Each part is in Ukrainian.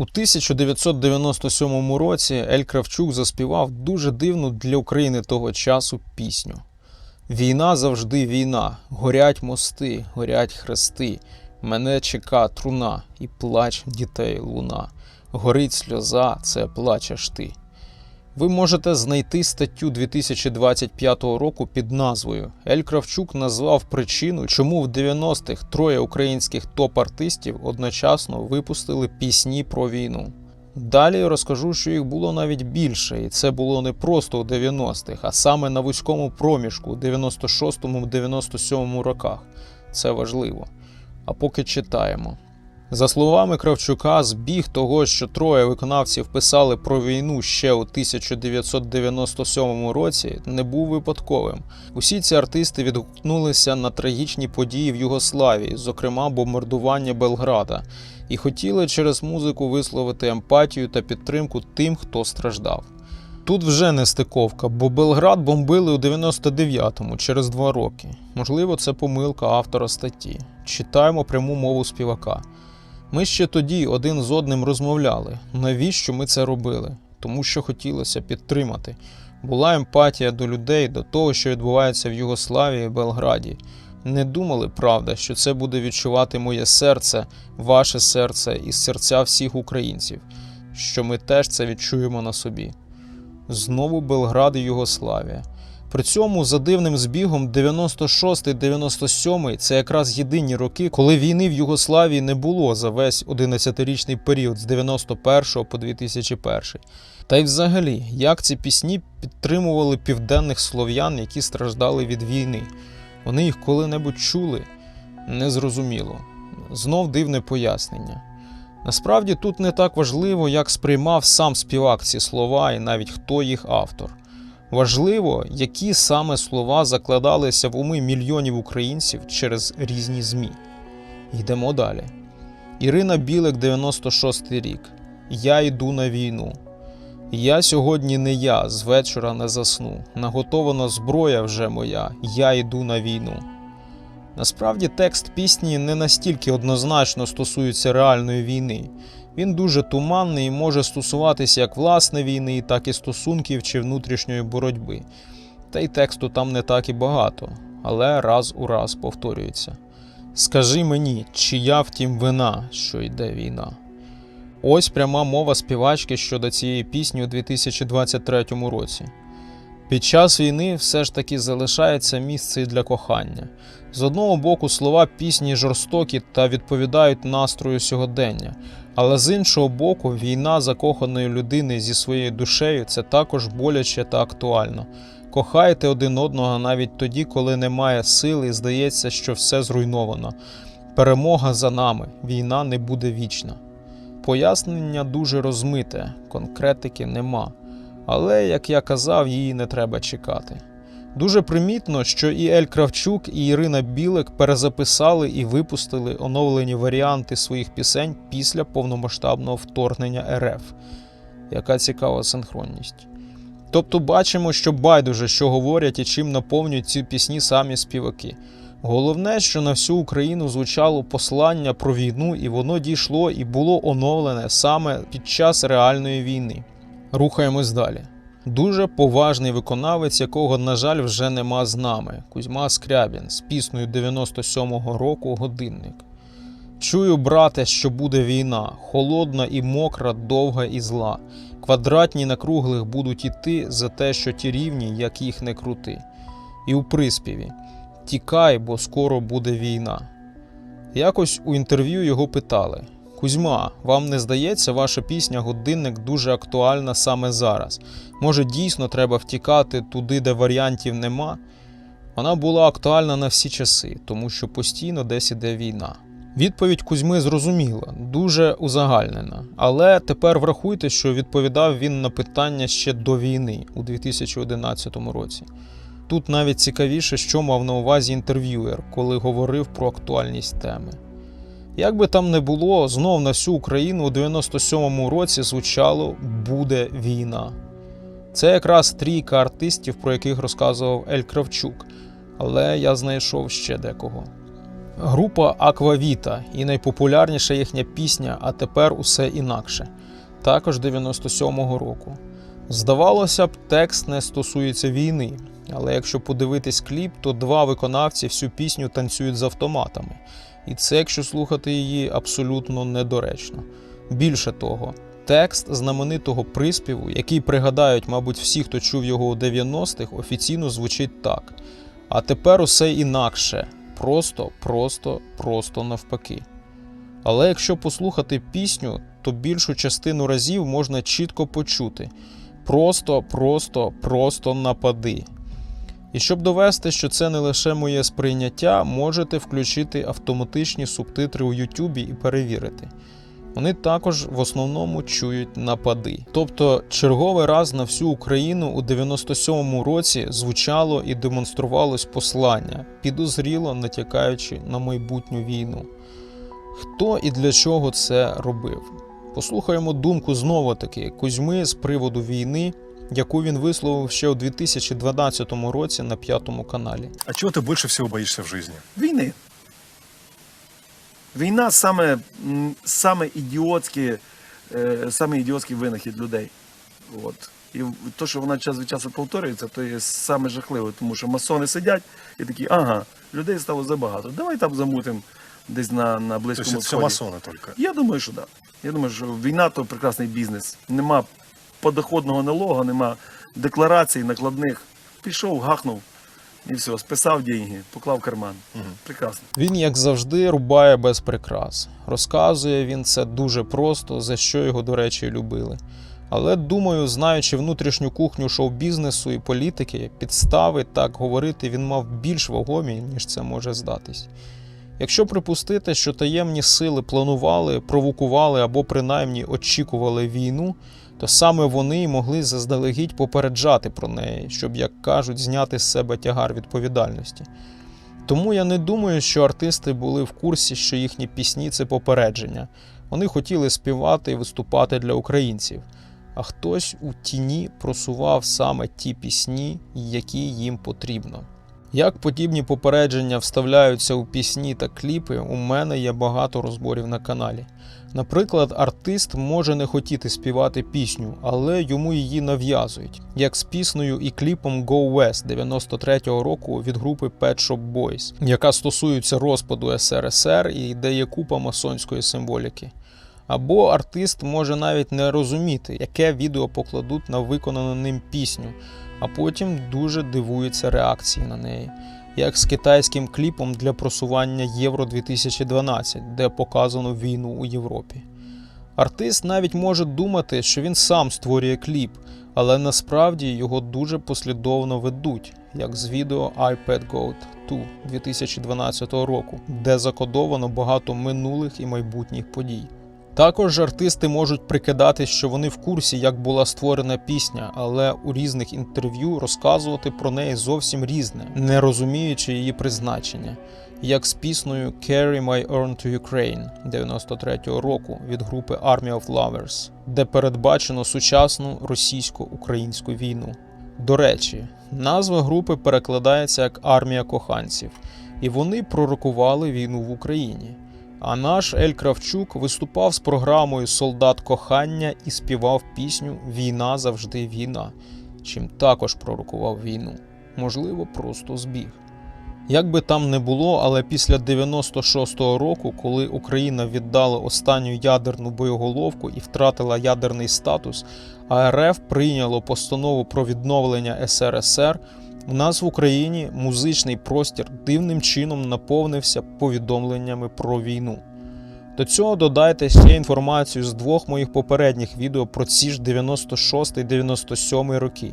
У 1997 році Ель Кравчук заспівав дуже дивну для України того часу пісню. Війна завжди війна, горять мости, горять хрести, мене чека труна і плач дітей луна. Горить сльоза, це плачеш ти. Ви можете знайти статтю 2025 року під назвою Ель Кравчук назвав причину, чому в 90-х троє українських топ-артистів одночасно випустили пісні про війну. Далі розкажу, що їх було навіть більше, і це було не просто у 90-х, а саме на вузькому проміжку у 96-97 роках. Це важливо. А поки читаємо. За словами Кравчука, збіг того, що троє виконавців писали про війну ще у 1997 році, не був випадковим. Усі ці артисти відгукнулися на трагічні події в Югославії, зокрема бомбардування Белграда, і хотіли через музику висловити емпатію та підтримку тим, хто страждав. Тут вже не стиковка, бо Белград бомбили у 99-му через два роки. Можливо, це помилка автора статті. Читаємо пряму мову співака. Ми ще тоді один з одним розмовляли. Навіщо ми це робили? Тому що хотілося підтримати. Була емпатія до людей, до того, що відбувається в Югославії і Белграді. Не думали, правда, що це буде відчувати моє серце, ваше серце і серця всіх українців, що ми теж це відчуємо на собі. Знову Белград і Югославія. При цьому за дивним збігом 96-97 це якраз єдині роки, коли війни в Югославії не було за весь 11-річний період з 91 по 2001. Та й взагалі, як ці пісні підтримували південних слов'ян, які страждали від війни. Вони їх коли-небудь чули? Незрозуміло. Знов дивне пояснення. Насправді тут не так важливо, як сприймав сам співак ці слова і навіть хто їх автор. Важливо, які саме слова закладалися в уми мільйонів українців через різні ЗМІ. Йдемо далі. Ірина Білик, 96 рік. Я йду на війну. Я сьогодні не я, з вечора не засну. Наготована зброя вже моя, я йду на війну. Насправді текст пісні не настільки однозначно стосується реальної війни. Він дуже туманний і може стосуватися як власне війни, так і стосунків чи внутрішньої боротьби. Та й тексту там не так і багато, але раз у раз повторюється. Скажи мені, чия втім вина, що йде війна. Ось пряма мова співачки щодо цієї пісні у 2023 році. Під час війни все ж таки залишається місце і для кохання. З одного боку, слова пісні жорстокі та відповідають настрою сьогодення, але з іншого боку, війна закоханої людини зі своєю душею це також боляче та актуально. Кохайте один одного навіть тоді, коли немає сил і здається, що все зруйновано. Перемога за нами, війна не буде вічна. Пояснення дуже розмите, конкретики нема. Але, як я казав, її не треба чекати. Дуже примітно, що і Ель Кравчук, і Ірина Білик перезаписали і випустили оновлені варіанти своїх пісень після повномасштабного вторгнення РФ. Яка цікава синхронність. Тобто бачимо, що байдуже, що говорять і чим наповнюють ці пісні самі співаки. Головне, що на всю Україну звучало послання про війну, і воно дійшло і було оновлене саме під час реальної війни. Рухаємось далі. Дуже поважний виконавець, якого, на жаль, вже нема з нами. Кузьма Скрябін з піснею 97-го року годинник. Чую, брате, що буде війна, холодна і мокра, довга і зла. Квадратні на круглих будуть іти за те, що ті рівні, як їх не крути. І у приспіві Тікай, бо скоро буде війна. Якось у інтерв'ю його питали: Кузьма, вам не здається, ваша пісня Годинник дуже актуальна саме зараз? Може, дійсно треба втікати туди, де варіантів нема? Вона була актуальна на всі часи, тому що постійно десь іде війна. Відповідь Кузьми зрозуміла, дуже узагальнена. Але тепер врахуйте, що відповідав він на питання ще до війни у 2011 році. Тут навіть цікавіше, що мав на увазі інтерв'юер, коли говорив про актуальність теми. Як би там не було, знов на всю Україну у 97-му році звучало Буде війна. Це якраз трійка артистів, про яких розказував Ель Кравчук, але я знайшов ще декого. Група Аквавіта і найпопулярніша їхня пісня А тепер усе інакше, також 97-го року. Здавалося б, текст не стосується війни, але якщо подивитись кліп, то два виконавці всю пісню танцюють з автоматами. І це, якщо слухати її, абсолютно недоречно. Більше того, текст знаменитого приспіву, який пригадають, мабуть, всі, хто чув його у 90-х, офіційно звучить так: а тепер усе інакше. Просто, просто, просто навпаки. Але якщо послухати пісню, то більшу частину разів можна чітко почути: просто, просто, просто напади. І щоб довести, що це не лише моє сприйняття, можете включити автоматичні субтитри у Ютубі і перевірити. Вони також в основному чують напади. Тобто, черговий раз на всю Україну у 97-му році звучало і демонструвалось послання, підозріло натякаючи на майбутню війну. Хто і для чого це робив? Послухаємо думку знову таки Кузьми з приводу війни, яку він висловив ще у 2012 році на п'ятому каналі. А чего ты больше всего боишься в жизни? Війни. Війна саме, м, саме ідіотський, е, саме ідіотський винахід людей. От. І то, що вона час від часу повторюється, то є саме жахливе, тому що масони сидять і такі, ага, людей стало забагато. Давай там замутимо десь на, на То близькому есть это все сході. масоны только. Я думаю, що так. Да. Я думаю, що війна то прекрасний бізнес. Нема подоходного налогу, нема декларацій накладних. Пішов, гахнув і все, списав деньги, поклав в карман. Прекрасно. Він, як завжди, рубає без прикрас. Розказує він це дуже просто, за що його, до речі, любили. Але думаю, знаючи внутрішню кухню шоу-бізнесу і політики, підстави так говорити він мав більш вагомі, ніж це може здатись. Якщо припустити, що таємні сили планували, провокували або принаймні очікували війну, то саме вони могли заздалегідь попереджати про неї, щоб, як кажуть, зняти з себе тягар відповідальності. Тому я не думаю, що артисти були в курсі, що їхні пісні це попередження. Вони хотіли співати і виступати для українців, а хтось у тіні просував саме ті пісні, які їм потрібно. Як подібні попередження вставляються у пісні та кліпи, у мене є багато розборів на каналі. Наприклад, артист може не хотіти співати пісню, але йому її нав'язують, як з піснею і кліпом Go West 93-го року від групи Pet Shop Boys, яка стосується розпаду СРСР і де є купа масонської символіки. Або артист може навіть не розуміти, яке відео покладуть на виконану ним пісню, а потім дуже дивується реакції на неї, як з китайським кліпом для просування Євро 2012, де показано війну у Європі. Артист навіть може думати, що він сам створює кліп, але насправді його дуже послідовно ведуть, як з відео iPad Goat 2 2012 року, де закодовано багато минулих і майбутніх подій. Також артисти можуть прикидати, що вони в курсі, як була створена пісня, але у різних інтерв'ю розказувати про неї зовсім різне, не розуміючи її призначення, як з піснею Carry My Urn to Ukraine 93-го року від групи Army of Lovers, де передбачено сучасну російсько-українську війну. До речі, назва групи перекладається як Армія коханців, і вони пророкували війну в Україні. А наш Ель Кравчук виступав з програмою Солдат кохання і співав пісню Війна завжди війна, чим також пророкував війну. Можливо, просто збіг. Як би там не було, але після 96-го року, коли Україна віддала останню ядерну боєголовку і втратила ядерний статус, а РФ прийняло постанову про відновлення СРСР, у нас в Україні музичний простір дивним чином наповнився повідомленнями про війну. До цього додайте ще інформацію з двох моїх попередніх відео про ці ж 96-97 роки,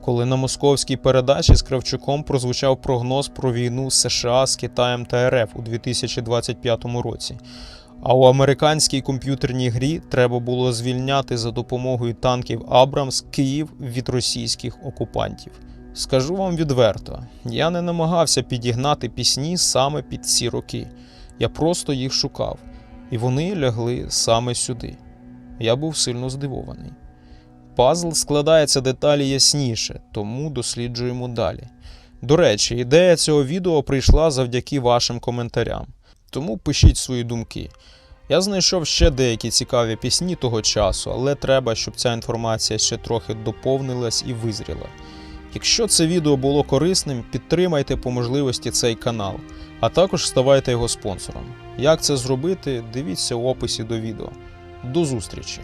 коли на московській передачі з Кравчуком прозвучав прогноз про війну США з Китаєм та РФ у 2025 році. А у американській комп'ютерній грі треба було звільняти за допомогою танків Абрамс Київ від російських окупантів. Скажу вам відверто, я не намагався підігнати пісні саме під ці роки. Я просто їх шукав, і вони лягли саме сюди. Я був сильно здивований. Пазл складається деталі ясніше, тому досліджуємо далі. До речі, ідея цього відео прийшла завдяки вашим коментарям. Тому пишіть свої думки. Я знайшов ще деякі цікаві пісні того часу, але треба, щоб ця інформація ще трохи доповнилась і визріла. Якщо це відео було корисним, підтримайте по можливості цей канал, а також ставайте його спонсором. Як це зробити, дивіться у описі до відео. До зустрічі!